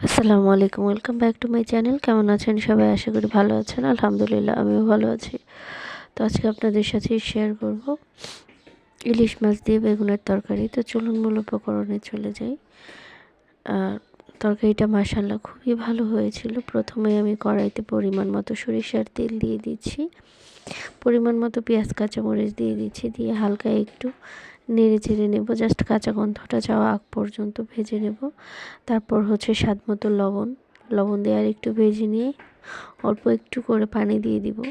আসসালামু আলাইকুম, welcome back to my channel. কেমন আছেন সবাই? আশা করি ভালো আছেন। আলহামদুলিল্লাহ, আমিও ভালো আছি। তো আজকে আপনাদের সাথে শেয়ার করব ইলিশ মাছ দিয়ে বেগুনের তরকারি। তো চলুন মূল উপকরণে চলে যাই। আর তরকারিটা মাসাল্লাহ খুবই ভালো হয়েছিল। প্রথমে আমি কড়াইতে পরিমাণ মতো সরিষার তেল দিয়ে দিচ্ছি। পরিমাণ মতো পেঁয়াজ, কাঁচামরিচ দিয়ে দিচ্ছি। দিয়ে হালকা একটু নেড়ে চেড়ে নেব জাস্ট কাঁচা গন্ধটা যাওয়া আগ পর্যন্ত ভেজে নেব। তারপর হচ্ছে স্বাদ মতো লবণ লবণ দিয়ে আর একটু ভেজে নিয়ে অল্প একটু করে পানি দিয়ে দিব।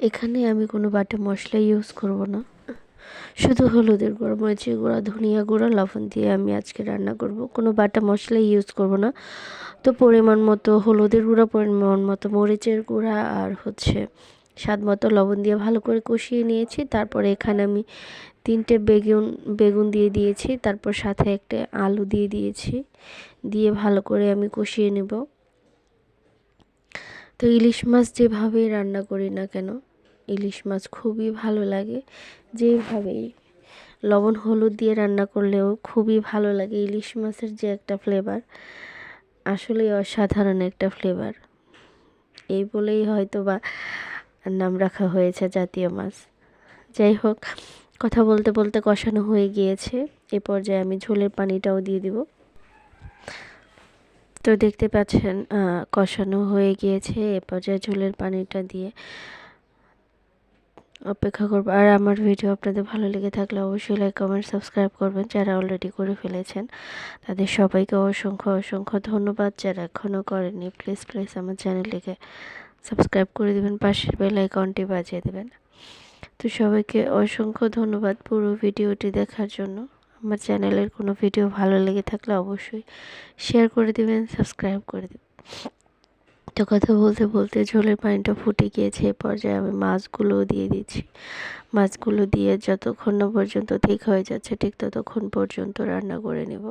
এখানে আমি কোনো বাটা মশলা ইউজ করব না। শুধু হলুদের গুঁড়ো, মরিচের গুঁড়া, ধনিয়া গুঁড়া, লবণ দিয়ে আমি আজকে রান্না করব। কোনো বাটা মশলা ইউজ করব না। তো পরিমাণ মতো, হলুদের গুঁড়া পরিমাণ মতো, মরিচের গুঁড়া আর হচ্ছে স্বাদ মতো লবণ দিয়ে ভালো করে কষিয়ে নিয়েছি। তারপরে এখানে আমি তিনটে বেগুন বেগুন দিয়ে দিয়েছি। তারপর সাথে একটা আলু দিয়ে দিয়েছি। দিয়ে ভালো করে আমি কষিয়ে নেব। তো ইলিশ মাছ যেভাবেই রান্না করি না কেন, ইলিশ মাছ খুবই ভালো লাগে। যেভাবেই লবণ, হলুদ দিয়ে রান্না করলেও খুবই ভালো লাগে ইলিশ মাছের যে একটা ফ্লেভার আসলেই অসাধারণ একটা ফ্লেভার এই বলেই হয়তো বা নাম রাখা হয়েছে জাতীয় মাছ। যাই হোক, কথা বলতে বলতে কষানো হয়ে গিয়েছে। এ পর্যায়ে আমি ঝোলের পানিটাও দিয়ে দিব। তো দেখতে পাচ্ছেন কষানো হয়ে গিয়েছে। এ পর্যায়ে ঝোলের পানিটা দিয়ে অপেক্ষা করব। আর আমার ভিডিও আপনাদের ভালো লেগে থাকলে অবশ্যই লাইক কমেন্ট সাবস্ক্রাইব করবেন যারা অলরেডি করে ফেলেছেন। তাদের সবাইকে অসংখ্য অসংখ্য ধন্যবাদ যারা এখনও করেনি প্লিজ প্লিজ আমার চ্যানেলটিকে সাবস্ক্রাইব করে দেবেন, পাশের বেল আইকনটি বাজিয়ে দেবেন। তো সবাইকে অসংখ্য ধন্যবাদ পুরো ভিডিওটি দেখার জন্য। আমার চ্যানেলের কোনো ভিডিও ভালো লেগে থাকলে অবশ্যই শেয়ার করে দেবেন, সাবস্ক্রাইব করে দেবেন। তো কথা বলতে বলতে ঝোলের পানিটা ফুটে গিয়েছে, এ পর্যায়ে আমি মাছগুলোও দিয়ে দিচ্ছি। মাছগুলো দিয়ে যতক্ষণ না পর্যন্ত ঠিক হয়ে যাচ্ছে, ঠিক ততক্ষণ পর্যন্ত রান্না করে নেব।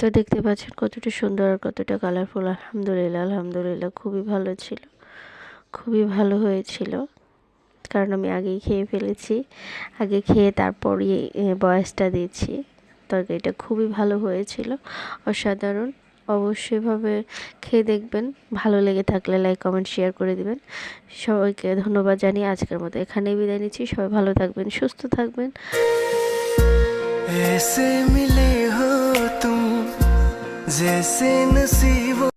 তো দেখতে পাচ্ছেন কতটা সুন্দর আর কতটা কালারফুল আলহামদুলিল্লাহ আলহামদুলিল্লাহ, খুবই ভালো ছিল। খুবই ভালো হয়েছিল। কারণ আমি আগেই খেয়ে ফেলেছি। আগে খেয়ে তারপরই বয়সটা দিয়েছি। তরকারিটা খুবই ভালো হয়েছিল। অসাধারণ। অবশ্যইভাবে খেয়ে দেখবেন। ভালো লেগে থাকলে লাইক কমেন্ট শেয়ার করে দিবেন। সবাইকে ধন্যবাদ জানিয়ে আজকের মতো এখানেই বিদায় নিচ্ছি। সবাই ভালো থাকবেন, সুস্থ থাকবেন। जैसे नसीब